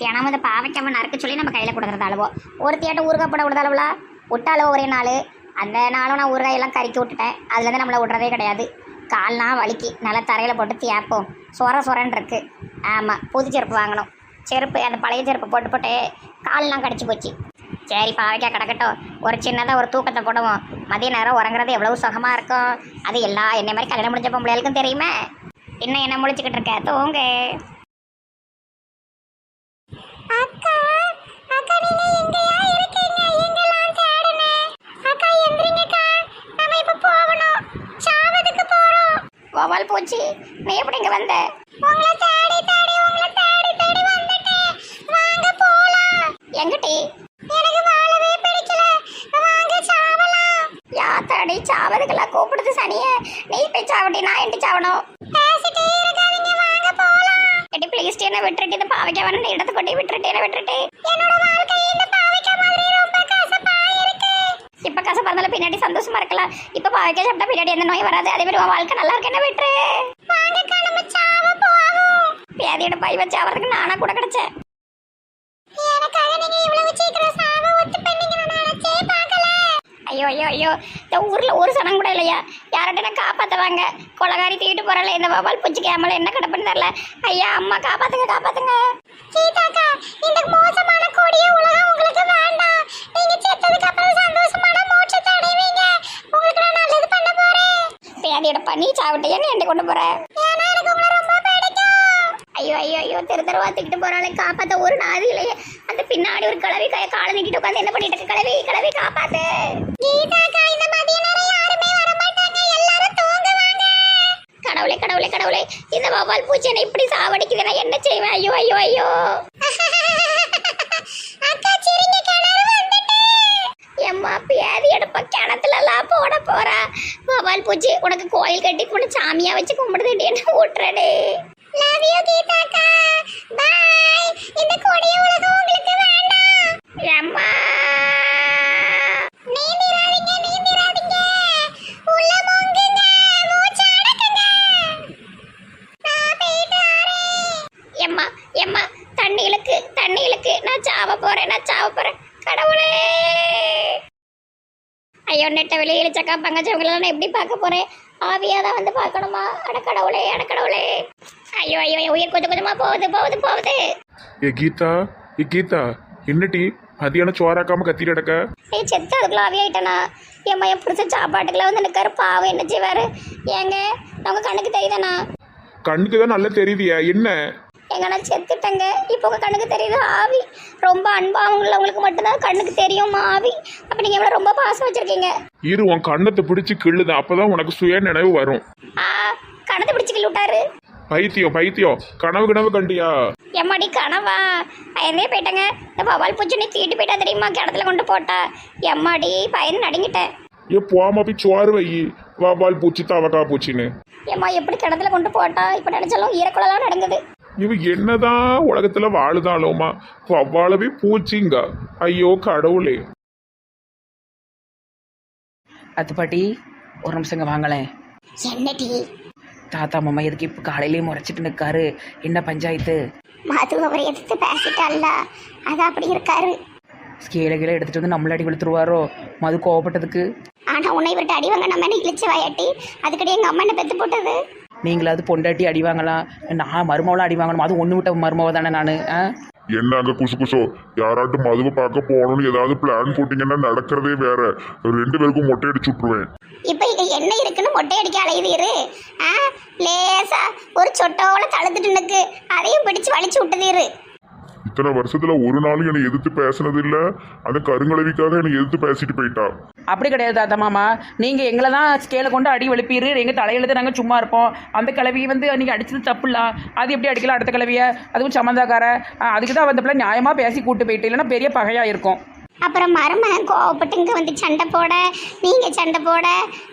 தினமும் இந்த பாவைக்காம நறுக்க சொல்லி நம்ம கையில் கொடுக்குறது அளவோ. ஒரு தியேட்டர் ஊறுகாய் போட விடுறது அளவுல? விட்டாலோ ஒரே நாள். அந்த நாளும் நான் ஊறுகாயெல்லாம் கறிக்கி விட்டுட்டேன். அதுலேருந்து நம்மளை விட்றதே கிடையாது. கால்லாம் வலிக்கு. நல்லா தரையில் போட்டு தேப்போம் சொர சொரன்னு இருக்கு. ஆமாம் புது செருப்பு வாங்கணும். செருப்பு அந்த பழைய செருப்பு போட்டு போட்டு கால்லாம் கடிச்சு போச்சு. சரி பாவைக்காய் கிடக்கட்டும். ஒரு சின்னதாக ஒரு தூக்கத்தை போடுவோம். மதிய நேரம் உறங்குறது எவ்வளவு சுகமாக இருக்கும்? அது எல்லா என்னை மாதிரி கல்யாணம் முடிஞ்ச பொம்பளைகளுக்கும் தெரியுமே? இன்னும் என்ன முடிச்சுக்கிட்டு இருக்க? தூங்கு. கோபால் போச்சு நீ எப்படி இங்க வந்த? உங்களை தேடி தேடி உங்களை தேடி தேடி வந்துட்டேன். வாங்க போலாம். எங்கடி? எனக்கு வாழவே பிடிக்கல. வாங்க சாவலாம். யாத்தாடி சாவதுக்கெல்லாம் கூப்பிடுது சனிய. நீ போய் சாவடி நான் எண்டி சாவணும்? பேசிட்டே இருக்காதீங்க. வாங்க போலாம். எடி ப்ளீஸ் என்ன விட்டுட்டு இந்த பாவைக்க வேணும் இடத்து கொண்டு விட்டுட்டு என்ன விட்டுட்டு என்னோட வாழ்க்கை இந்த பாவைக்க மாதிரி ரொம்ப கசப்பா இருக்கு இப்ப கசப்பா இருந்தாலும் பின்னாடி சந்தோஷமா இருக்கலாம். இப்ப பாவைக்காய் சாப்பிட்டா பின்னாடி எந்த நோய் வராது. அதே மாதிரி உன் வாழ்க்கை நல்லா இருக்கு என்ன விட்டுரு? வாங்கக்கா பேதியோட பை வச்சு அவருக்கு நானா கூட கிடைச்சேன். ஐயோ ஐயோ ஐயோ. இந்த ஊர்ல ஒரு சனம் கூட இல்லையா? யார்கிட்ட என்ன காப்பாத்துவாங்க? கொலகாரி தூக்கிட்டு போறல இந்த வவால் பூச்சி கேமல என்ன கிடப்புன்னு தெரியல. ஐயா அம்மா காப்பாத்துங்க காப்பாத்துங்க. சீதாக்கா இந்த மோசமான கொடிய உலகம் உங்களுக்கு வேண்டாம் நீங்க செத்ததுக்கு அப்புறம் சந்தோஷமான மோட்சத்தை அடைவீங்க உங்களுக்கு நான் நல்லது பண்ண போறேன் பேதியோட பண்ணி சாவிட்டு என்ன கொண்டு போற? ஐயோ ஐயோ ஐயோ தெரு தெருவா தூக்கிட்டு போறாளே காப்பாத்த. ஒரு நாதி இல்லையே. அந்த பின்னாடி ஒரு கிளவி கை காலை நீட்டிட்டு உட்காந்து என்ன பண்ணிட்டு இருக்க? கிளவி கிளவி காப்பாத்து. கீதாக்கா இந்த மதிய நேரம் யாருமே வர மாட்டாங்க எல்லாரும் தூங்குவாங்க. கடவுளே கடவுளே கடவுளே இந்த வவ்வால் பூச்சி என்ன இப்படி சாவடிக்குது? நான் என்ன செய்வேன்? ஐயோ ஐயோ ஐயோ. எம்மா பேதி எடுப்ப. கிணத்துல எல்லாம் போட போறா. வவால் பூச்சி உனக்கு கோயில் கட்டி கொண்டு சாமியா வச்சு கும்பிடுது என்ன ஓட்டுறடே லவ் யூ கீதாக்கா. பாய் இந்த கொடிய உலகம் உங்களுக்கு வேண்டாம். அம்மா. இழிச்சக்கா பங்கச்சவங்களெல்லாம் நான் எப்படி பார்க்க போறேன்? ஆவியா தான் வந்து பார்க்கணுமா? அடக்கடவுளே அடக்கடவுளே ஐயோ ஐயோ உயிர் கொஞ்சம் கொஞ்சமா போகுது போகுது போகுது. ஏ கீதா ஏ கீதா என்னடி மதியானம் சோறாக்காம கத்திட்டு கிடக்க? ஏய் செத்து அதுக்குள்ள ஆவியாயிட்டனா? என் மையம் பிடிச்ச சாப்பாட்டுக்குள்ள வந்து நிற்கிற பாவம் என்ன செய்வாரு? ஏங்க உங்க கண்ணுக்கு தெரியுதாண்ணா? கண்ணுக்கு தான் நல்லா தெரியுதியா என்ன? எங்க நான் செத்துட்டேங்க. இப்போ உங்க கண்ணுக்கு தெரியுது ஆவி. ரொம்ப அன்பா அவங்களுக்கு மட்டும்தான் கண்ணுக்கு தெரியும் ஆவி. அப்ப நீங்க எவ்வளவு ரொம்ப பாசம் வச்சிருக்கீங்க? இரு உன் கண்ணத்தை பிடிச்சி கிள்ளுது. அப்பதான் உனக்கு சுய நினைவு வரும். ஆ கணத்தை பிடிச்சு விட்டாரு பைத்தியம் பைத்தியம். கனவு கனவு கண்டியா? எம்மாடி கனவா? பயந்தே போயிட்டேங்க. இந்த பவால் பூச்சி நீ தீட்டு போயிட்டா தெரியுமா? கிணத்துல கொண்டு போட்டா. எம்மாடி பயந்து நடுங்கிட்டேன். ஏ போமா போய் சோறு வை. வாவால் பூச்சி தவக்கா பூச்சின்னு. எம்மா எப்படி கிணத்துல கொண்டு போட்டா? இப்போ நினைச்சாலும் ஈரக்குழலாம் நடுங்குது இவ என்னதான் உலகத்துல வாழுதாலோமா வவ்வாலவே பூச்சிங்க. ஐயோ கடவுளே. அத்து பாட்டி ஒரு நிமிஷங்க வாங்களேன். என்னடி தாத்தா மாமா எதுக்கு இப்போ காலையிலேயே முறைச்சிட்டு நிற்காரு என்ன பஞ்சாயத்து? மது அவர் எதிர்த்து பேசிட்டல்ல அது அப்படி இருக்காரு. ஸ்கேல கீழே எடுத்துட்டு வந்து நம்மள அடி வெளுத்துருவாரோ மது கோவப்பட்டதுக்கு? ஆனா உன்னை விட்டு அடி வாங்க நம்ம என்ன இழிச்சு வாயாட்டி அதுக்கடி எங்க அம்மா என்ன பெத்து போட்டது? நீங்களாவது பொண்டாட்டி அடி வாங்கலாம் நான் மருமவளாம் அடி வாங்கணும்? அது ஒன்று விட்ட மருமவ தானே நான் ஆ? என்ன அங்க குசு குசோ? யாராட்டும் மதுவை பார்க்க போகணும்னு ஏதாவது பிளான் போட்டீங்கன்னா நடக்கிறதே வேற. ரெண்டு பேருக்கும் மொட்டை அடிச்சு விட்டுருவேன். இப்போ இங்க என்ன இருக்குன்னு மொட்டை அடிக்க அலையுதீரு ஆ? லேசா ஒரு சொட்டோல தழுத்துட்டு நிக்கு அதையும் பிடிச்சு வலிச்சு விட்டுதீரு இத்தனை வருஷத்துல ஒரு நாளும் என்னை எதிர்த்து பேசினது இல்ல அந்த கருங்கலவிக்காக என்னை எதிர்த்து பேசிட்டு போயிட்டா. அப்படி கிடையாது தாத்தா மாமா. நீங்கள் எங்களை தான் ஸ்கேலை கொண்டு அடி வெளுப்பீரு. எங்கள் தலையெழுத்து நாங்கள் சும்மா இருப்போம். அந்த கிளவியை வந்து நீங்கள் அடிச்சது தப்புல அது எப்படி அடிக்கலாம் அடுத்த கிளவியை? அதுவும் சம்மந்தாக்கார அதுக்கு தான் வந்தப்பல நியாயமாக பேசி கூட்டு போயிட்டு. இல்லைன்னா பெரிய பகையாக இருக்கும். அப்புறம் மருமகன் கோவப்பட்டு இங்கே வந்து சண்டை போட நீங்கள் சண்டை போட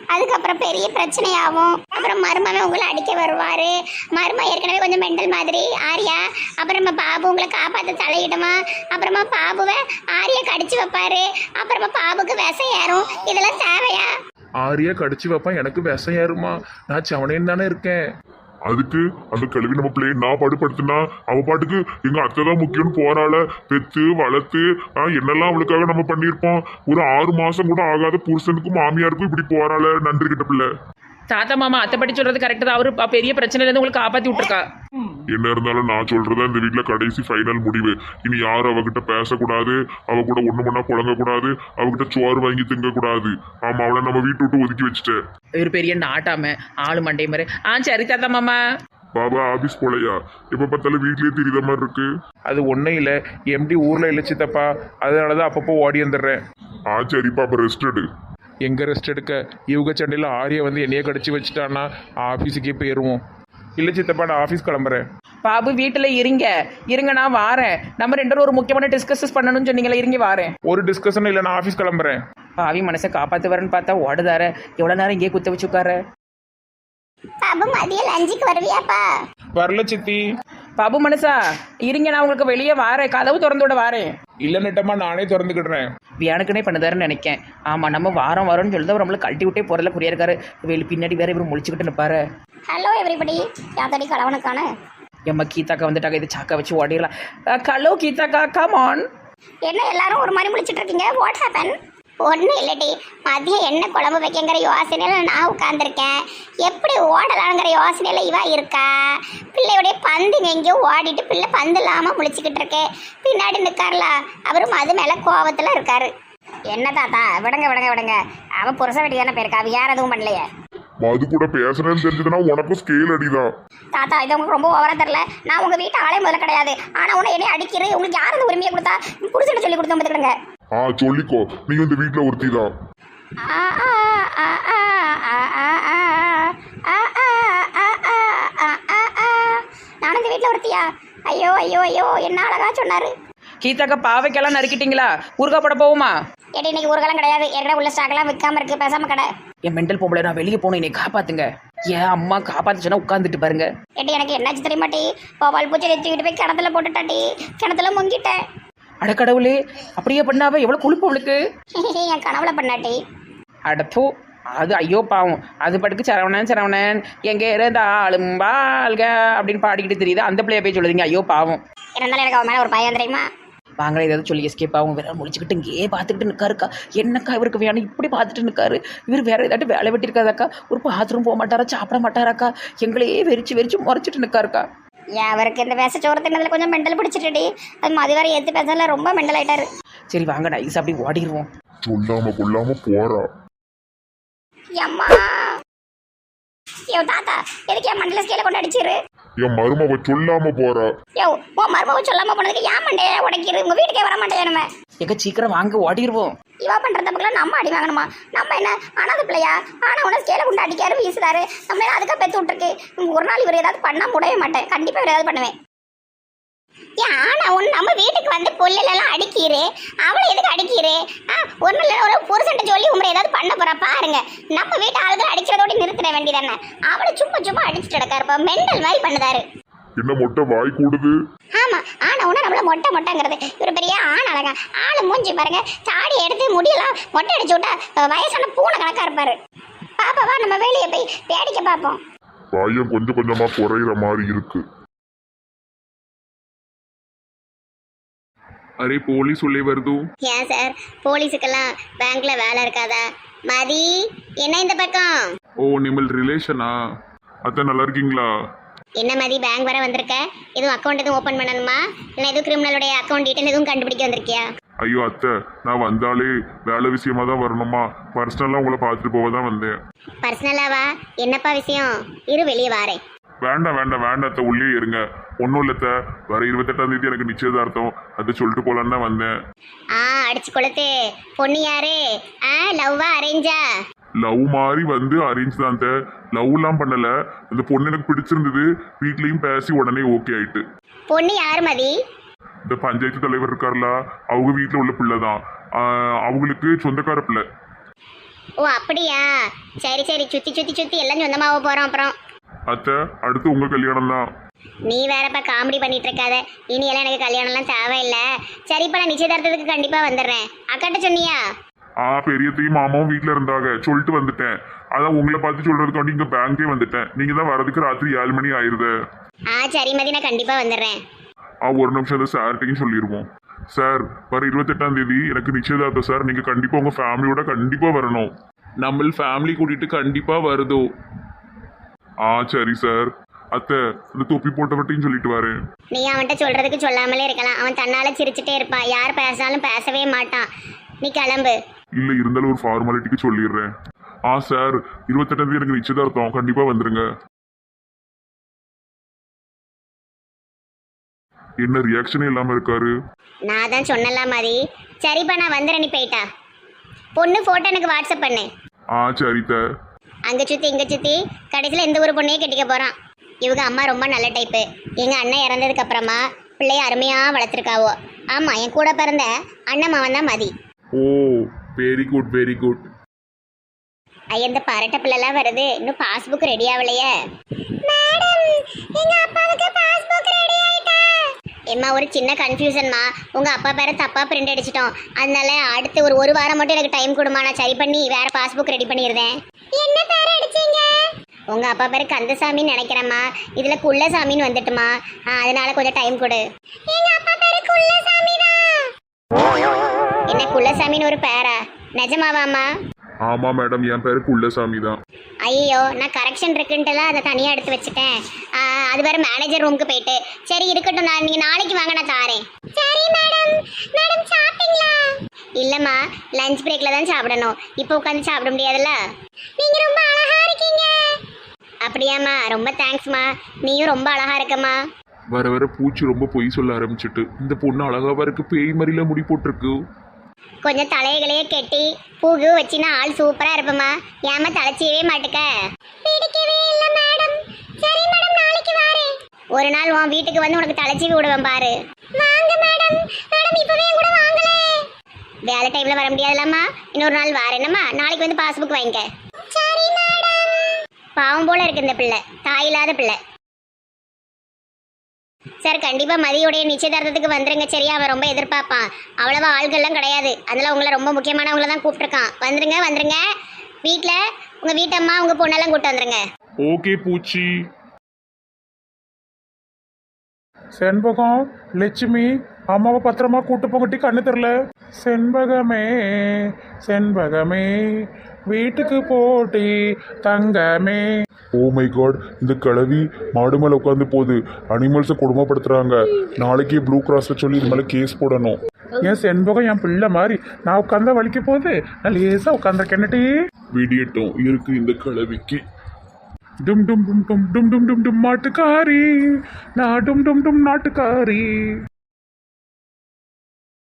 அதுக்கப்புறம் பெரிய பிரச்சனையாகும். அப்புறம் மருமகன் உங்களை அடிக்க வருவார். மருமகன் ஏற்கனவே கொஞ்சம் மெண்டல் மாதிரி. ஆரியா அப்புறமா பாபு உங்களை காப்பாற்ற தலையிடுமா? அப்புறமா பாபுவை ஆரியா கடிச்சு வைப்பாரு. அப்புறமா பாபுக்கு விஷம் ஏறும். இதெல்லாம் தேவையா? ஆரியா கடிச்சு வைப்பான். எனக்கு விஷம் ஏறுமா. நான் செவனேன்னு தானே இருக்கேன். அதுக்கு அந்த கழுவி நம்ம பிள்ளைய நான் பாடுபடுத்தினா அவ பாட்டுக்கு எங்க அத்தை தான் முக்கியம்னு போறாள. பெத்து வளர்த்து என்னெல்லாம் அவளுக்காக நம்ம பண்ணியிருப்போம். ஒரு ஆறு மாசம் கூட ஆகாத புருஷனுக்கும் மாமியாருக்கும் இப்படி போறாள. நன்றி கிட்ட பிள்ளை. தாத்தா மாமா அத்தைப்படி சொல்றது கரெக்டு தான். அவரு பெரிய பிரச்சனையிலேருந்து உங்களுக்கு காப்பாற்றி விட்டுருக்கா? என்ன இருந்தாலும் நான் சொல்றதா இந்த வீட்ல கடைசி ஃபைனல் முடிவு. இனி யாரும் அவகிட்ட பேசக்கூடாது. அவ கூட ஒண்ணு மண்ணா புழங்க கூடாது அவகிட்ட சோறு வாங்கி திங்க கூடாது ஆமா அவளை நம்ம வீட்டு விட்டு ஒதுக்கி வச்சுட்டேன். இவர் பெரிய நாட்டாம ஆளு மண்டை மாதிரி ஆ சரி தாத்தா மாமா. பாபா ஆபீஸ் போலையா? எப்ப பார்த்தாலும் வீட்லயே தெரியுத மாதிரி இருக்கு. அது ஒன்றும் இல்லை. எம்டி ஊரில் இல்லை சித்தப்பா. அதனால தான் அப்பப்போ ஓடி வந்துடுறேன். ஆ சரிப்பா அப்ப ரெஸ்ட் எடு. எங்கே ரெஸ்ட் எடுக்க? இவங்க சண்டையில் ஆரியை வந்து என்னையே கடிச்சு வச்சுட்டான்னா ஆஃபீஸுக்கே போயிடுவோம் இல்லை சித்தப்பா நான் ஆஃபீஸ் கிளம்புறேன். பாபு வீட்டில் இருங்க. இருங்க நான் வாரேன். நம்ம ரெண்டு பேரும் ஒரு முக்கியமான டிஸ்கஸஸ் பண்ணணும்னு சொன்னீங்களே இருங்க வாரேன். ஒரு டிஸ்கஷனும் இல்லை நான் ஆஃபீஸ் கிளம்புறேன். பாவி மனசை காப்பாற்றுவாருன்னு பார்த்தா ஓடுதார. எவ்வளோ நேரம் இங்கேயே குத்த வச்சு உட்கார பாபு மதியம் லஞ்சுக்கு வருவியாப்பா? வரல சித்தி. பாபு மனசா இருங்க நான் உங்களுக்கு வெளியே வாரேன். கதவு திறந்து விட வாரேன். இல்லை நெட்டம்மா நானே திறந்துக்கிடுறேன். வியானுக்குனே பண்ணுதாருன்னு நினைக்கேன். ஆமாம் நம்ம வாரம் வரோம்னு சொல்லி தான் நம்மளை கழட்டி விட்டே போகிறதுல குறியா இருக்காரு வெளி பின்னாடி வேற இவர் முழிச்சுக்கிட்டு நிற்பாரு ஹலோ எவ்ரிபடி யாத்தடி கலவனுக்கான? எம்மா கீதாக்கா வந்துட்டாங்க இது சாக்கா வச்சு ஓடிடலாம். கலோ கீதாக்கா கம் ஆன் என்ன எல்லாரும் ஒரு மாதிரி முடிச்சிட்டு இருக்கீங்க? வாட் ஹேப்பன் ஒன்றும் இல்லடி. மதியம் என்ன குழம்பு வைக்கங்கிற யோசனையில நான் உட்காந்துருக்கேன் எப்படி ஓடலாங்கிற யோசனையில இவா இருக்கா? பிள்ளையுடைய பந்துங்க எங்கேயோ ஓடிட்டு பிள்ளை பந்து இல்லாமல் முழிச்சுக்கிட்டு இருக்கு. பின்னாடி நிற்கார்ல அவரும் அது மேலே கோவத்தில் இருக்காரு. என்ன தாத்தா? விடுங்க விடுங்க விடுங்க. அவன் புருஷ வெட்டி தானே போயிருக்கா. அவ யார் எதுவும் பண்ணலையே. மது கூட பேசுறேன்னு தெரிஞ்சதுன்னா உனக்கும் ஸ்கேல் அடிதான் தாத்தா இது உங்களுக்கு ரொம்ப ஓவரா தெரியல. நான் உங்க வீட்டு ஆளே முதல்ல கிடையாது. ஆனா உன்னை என்னை அடிக்கிறேன். உங்களுக்கு யார் அந்த உரிமையை கொடுத்தா? புருஷனை சொல்லி கொடுத்தோம் பார்த்துக்கிடுங்க ஆ சொல்லிக்கோ. நீயும் இந்த வீட்டில் ஒருத்தி தான். நானும் இந்த வீட்டில் ஒருத்தியா? ஐயோ ஐயோ ஐயோ என்ன அழகா சொன்னாரு. கீதாக்கா பாவைக்கெல்லாம் நறுக்கிட்டீங்களா? ஊருக்கா போட போகுமா ஏடி இன்னைக்கு ஊருக்கெல்லாம் கிடையாது. ஏற்கனவே உள்ள ஸ்டாக்லாம் விற்காம இருக்கு. பேசாம கடை. என் மெண்டல் பொம்பளை நான் வெளியே போனேன். என்னை காப்பாத்துங்க. ஏன் அம்மா காப்பாத்துச்சுன்னா உட்காந்துட்டு பாருங்க. ஏடி எனக்கு என்னாச்சு தெரியுமாட்டி போபால் பூச்சி தூக்கிட்டு போய் கிணத்துல போட்டுட்டாட்டி கிணத்துல முங்கிட்டேன். அடக்கடவுளே அப்படியே பண்ணாவ எவ்வளோ கொழுப்பு அவளுக்கு என் கனவுல பண்ணாட்டி. அடப்போ அது ஐயோ பாவம். அது பட்டுக்கு சரவணன் சரவணன் எங்க இருந்தாலும் வாழ்க அப்படின்னு பாடிக்கிட்டு தெரியுது. அந்த பிள்ளைய போய் சொல்லுதீங்க ஐயோ பாவம். இருந்தாலும் எனக்கு அவன் மேல ஒரு பயம் தெரியுமா? வாங்கல ஏதாவது சொல்லி எஸ்கேப் ஆகும். வேற முடிச்சுக்கிட்டு இங்கேயே பார்த்துக்கிட்டு நிற்காருக்கா என்னக்கா இவருக்கு வேணும்? இப்படி பார்த்துட்டு நிற்காரு இவர் வேற ஏதாட்டும் வேலை வெட்டியிருக்காதாக்கா? ஒரு பாத்ரூம் போக மாட்டாரா? சாப்பிட மாட்டாராக்கா? எங்களையே வெறிச்சு வெறிச்சு முறைச்சிட்டு நிற்காருக்கா அவருக்கு இந்த பேச சோறு தின்னதுல கொஞ்சம் மெண்டல் பிடிச்சிட்டுடி. அது மதி வரை ஏத்து பேசல ரொம்ப மெண்டல் ஆயிட்டாரு. சரி வாங்க நைஸ் அப்படி ஓடிடுவோம் சொல்லாம கொள்ளாம போறா. அம்மா யோ தாத்தா எதுக்கு என் மண்டல ஸ்கேல கொண்டு அடிச்சிரு? என் மருமவ சொல்லாம போறா. யோ உன் மருமக சொல்லாம போனதுக்கு ஏன் மண்டைய உடைக்கிரு உங்க வீட்டுக்கே வர மாட்டேன் நம்ம. எங்க சீக்கிரம் வாங்க ஓடிடுவோம் இவா பண்ற தப்புக்கெல்லாம் நம்ம அடி வாங்கணுமா? நம்ம என்ன? அனாத பிள்ளையா? ஆனா உன ஸ்கேல கொண்டு அடிக்காரு வீசுறாரு. நம்ம என்ன அதுக்கா பெத்து விட்டுருக்கு? ஒரு நாள் இவர் ஏதாவது பண்ணா முடவே மாட்டேன். கண்டிப்பா இவர் ஏதாவது பண்ணுவேன். ஏன் ஆனா உன் நம்ம வீட்டுக்கு வந்து புல்லெல்லாம் அடிக்கிறே அவளை எதுக்கு அடிக்கிறே ஆ ஒரு நாள் ஒரு புருஷன்ட்ட சொல்லி உங்களை ஏதாவது பண்ண போறா பாருங்க. நம்ம வீட்டு ஆளுகள் அடிக்கிறதோட நிறுத்திட வேண்டியதானே அவளை சும்மா சும்மா அடிச்சுட்டு கிடக்காருப்பா மெண்டல் மாதிரி பண்ணுதாரு. என்ன மொட்டை வாய் கூடுது? ஆமா ஆனா உன நம்மள மொட்டை மொட்டைங்கிறது. இவர் பெரிய ஆண் அழகா. ஆளு மூஞ்சி பாருங்க. தாடி எடுத்து முடியலாம் மொட்டை அடிச்சு விட்டா வயசான பூனை கணக்கா இருப்பாரு. பாப்பாவா நம்ம வெளியே போய் வேடிக்கை பார்ப்போம் வாயம் கொஞ்சம் கொஞ்சமா குறையிற மாதிரி இருக்கு. அரே போலீஸ் உள்ளே வருது. ஏன் சார்? போலீஸுக்கெல்லாம் பேங்க்ல வேலை இருக்காதா? மதி என்ன இந்த பக்கம்? ஓ நிமல் ரிலேஷனா? அத்தை நல்லா இருக்கீங்களா? என்ன மதி பேங்க் வர வந்திருக்க? எதுவும் அக்கௌண்ட் எதுவும் ஓபன் பண்ணணுமா? இல்லை எதுவும் கிரிமினலுடைய அக்கௌண்ட் டீட்டெயில் எதுவும் கண்டுபிடிக்க வந்திருக்கியா? ஐயோ அத்தை நான் வந்தாலே வேலை விஷயமா தான் வரணுமா? பர்சனலா உங்களை பார்த்துட்டு போக தான் வந்தேன். பர்சனலாவா என்னப்பா விஷயம்? இரு வெளியே வாரேன் வேண்டாம் வேண்டாம் வேண்டாம் அத்தை உள்ளே இருங்க. ஒன்றும் இல்லத்த வர இருபத்தெட்டாம் தேதி எனக்கு நிச்சயதார்த்தம். அதை சொல்லிட்டு போலான்னு தான் வந்தேன். ஆ அடிச்சு கொளுத்து. பொண்ணு யாரு? ஆ லவ்வா அரேஞ்சா லவ் மாதிரி வந்து அரேஞ்ச் தான் அத்தை. லவ்லாம் பண்ணல. அந்த பொண்ணு எனக்கு பிடிச்சிருந்தது. வீட்லயும் பேசி உடனே ஓகே ஆயிட்டு. பொண்ணு யார் மதி? இந்த பஞ்சாயத்து தலைவர் இருக்கார்ல? அவங்க வீட்டில் உள்ள பிள்ளை தான். அவங்களுக்கு சொந்தக்கார பிள்ளை. ஓ அப்படியா? சரி சரி. சுத்தி சுத்தி சுத்தி எல்லாம் சொந்தமாக போறோம் அப்புறம். அத்தை அடுத்து உங்க கல்யாணம் தான். நீ வேறப்ப காமெடி பண்ணிட்டு இருக்காத. இனி எல்லாம் எனக்கு கல்யாணம்லாம் தேவையில்லை. சரிப்பா நான் நிச்சயதார்த்தத்துக்கு கண்டிப்பா வந்துடுறேன். அக்காட்ட சொன்னியா? ஆ பெரியத்தையும் மாமாவும் வீட்டில் இருந்தாங்க. சொல்லிட்டு வந்துட்டேன். அதான் உங்களை பார்த்து சொல்றதுக்காண்டி இங்க பேங்கே வந்துட்டேன். நீங்க தான் வரதுக்கு ராத்திரி ஏழு மணி ஆயிருது. ஆ சரி மதி நான் கண்டிப்பா வந்துடுறேன். ஆ ஒரு நிமிஷம் அதை சார்ட்டையும் சொல்லிடுவோம் சார் வர இருபத்தெட்டாம் தேதி எனக்கு நிச்சயதார்த்தம் சார் நீங்க கண்டிப்பா உங்க ஃபேமிலியோட கண்டிப்பா வரணும். நம்ம ஃபேமிலி கூட்டிட்டு கண்டிப்பா வருதோ? ஆ சரி சார் அத்தை இந்த தொப்பி போட்டவட்டையும் சொல்லிட்டு வரேன் நீ அவன்கிட்ட சொல்றதுக்கு சொல்லாமலே இருக்கலாம். அவன் தன்னால சிரிச்சுட்டே இருப்பான். யார் பேசினாலும் பேசவே மாட்டான். நீ கிளம்பு. இல்ல இருந்தாலும் ஒரு ஃபார்மாலிட்டிக்கு சொல்லிடுறேன். ஆ சார் இருபத்தெட்டாம் தேதி எனக்கு நிச்சயதார்த்தம். கண்டிப்பா வந்துருங்க. என்ன ரியாக்ஷனே இல்லாம இருக்காரு? நான் தான் சொன்னல மாதிரி சரிப்பா நான் வந்துடுறேன் நீ போயிட்டா. பொண்ணு போட்டோ எனக்கு வாட்ஸ்அப் பண்ணு. ஆ சரித்த அங்க சுத்தி இங்க சுத்தி கடைசியில் எந்த ஒரு பொண்ணையும் கட்டிக்க போறான். இவங்க அம்மா ரொம்ப நல்ல டைப்பு எங்க அண்ணன் இறந்ததுக்கு அப்புறமா பிள்ளைய அருமையா வளர்த்துருக்காவோ. ஆமா என் கூட பிறந்த அண்ணன் மாவன் தான் மதி. ஓ. வெரி குட் வெரி குட் ஐயா இந்த பரட்ட பிள்ளைலாம் வருது. இன்னும் பாஸ்புக் ரெடி ஆகலையே மேடம் எங்க அப்பாவுக்கு பாஸ்புக் ரெடி ஆயிட்டா? எம்மா ஒரு சின்ன கன்ஃபியூஷன்மா உங்க அப்பா பேரை தப்பா பிரிண்ட் அடிச்சிட்டோம். அதனால அடுத்து ஒரு ஒரு வாரம் மட்டும் எனக்கு டைம் கொடுமா நான் சரி பண்ணி வேற பாஸ்புக் ரெடி பண்ணிடுறேன். என்ன பேர் அடிச்சீங்க? உங்க அப்பா பேரு கந்தசாமின்னு நினைக்கிறேம்மா. இதுல குள்ளசாமின்னு வந்துட்டுமா ஆ, அதனால கொஞ்சம் டைம் கொடு. எங்க அப்பா பேரு குள்ளசாமி என்ன குள்ளசாமின்னு ஒரு பேரா? நிஜமாவாம்மா ஆமா மேடம் என் பேரு குள்ளசாமி தான். ஐயோ நான் கரெக்ஷன் இருக்குன்ட்டுலாம் அதை தனியாக எடுத்து வச்சுட்டேன். ஆ, அது வேற மேனேஜர் ரூமுக்கு போயிட்டு. சரி இருக்கட்டும் நான் நீங்கள் நாளைக்கு வாங்க நான் தாரேன். சரி மேடம். மேடம் சாப்பிட்டீங்களா? இல்லைம்மா லஞ்ச் பிரேக்கில் தான் சாப்பிடணும். இப்போ உட்காந்து சாப்பிட முடியாதுல்ல? நீங்கள் ரொம்ப அழகா இருக்கீங்க. அப்படியாம்மா ரொம்ப தேங்க்ஸ்மா நீயும் ரொம்ப அழகா இருக்கம்மா. வர வர பூச்சி ரொம்ப பொய் சொல்ல ஆரம்பிச்சிட்டு. இந்த பொண்ணு அழகாவா இருக்கு பேய் மாதிரில முடி போட்டிருக்கு. கொஞ்சம் தலைகளையே கெட்டி பூகு வச்சினா ஆள் சூப்பரா இருப்பமா ஏமா தலைச்சியவே மாட்டுக்க? பிடிக்கவே இல்ல மேடம். சரி மேடம் நாளைக்கு ஒரு நாள் உன் வீட்டுக்கு வந்து உனக்கு தலைச்சி விடுவேன் பாரு. வாங்க மேடம். மேடம் இப்பவே கூட வாங்களே. வேலை டைம்ல வர முடியாதுலம்மா இன்னொரு நாள் வாரேனம்மா நாளைக்கு வந்து பாஸ்புக் வாங்கிக்க. சரி மேடம். பாவம் போல இருக்கு இந்த பிள்ளை. தாய் இல்லாத பிள்ளை. சார் கண்டிப்பாக மதியுடைய நிச்சயதார்த்தத்துக்கு வந்துருங்க சரியா? அவன் ரொம்ப எதிர்பார்ப்பான். அவ்வளவா ஆள்கள்லாம் கிடையாது. அதனால் உங்களை ரொம்ப முக்கியமானவங்கள தான் கூப்பிட்ருக்கான் வந்துருங்க வந்துருங்க. வீட்டில் உங்கள் வீட்டம்மா உங்கள் பொண்ணெல்லாம் கூப்பிட்டு வந்துருங்க. ஓகே பூச்சி. செண்பகம் லட்சுமி அம்மாவை பத்திரமா கூட்டு போகட்டி கண்ணு தெரில செண்பகமே செண்பகமே. வீட்டுக்கு போட்டி தங்கமே. ஓ மை காட் இந்த கிழவி மாடு மேல உட்காந்து போகுது அனிமல்ஸை கொடுமைப்படுத்துறாங்க. நாளைக்கே ப்ளூ கிராஸ்ல சொல்லி இது மேல கேஸ் போடணும். என் செண்பகம் என் பிள்ளை மாதிரி. நான் உட்காந்தா வலிக்க போகுது. நான் லேசா உட்காந்துருக்கேன்னட்டி விடியட்டும் இருக்கு இந்த கிழவிக்கு. டும் டும் டும் டும் டும் டும் டும் டும் மாட்டுக்காரி. நான் டும் டும் டும் நாட்டுக்காரி.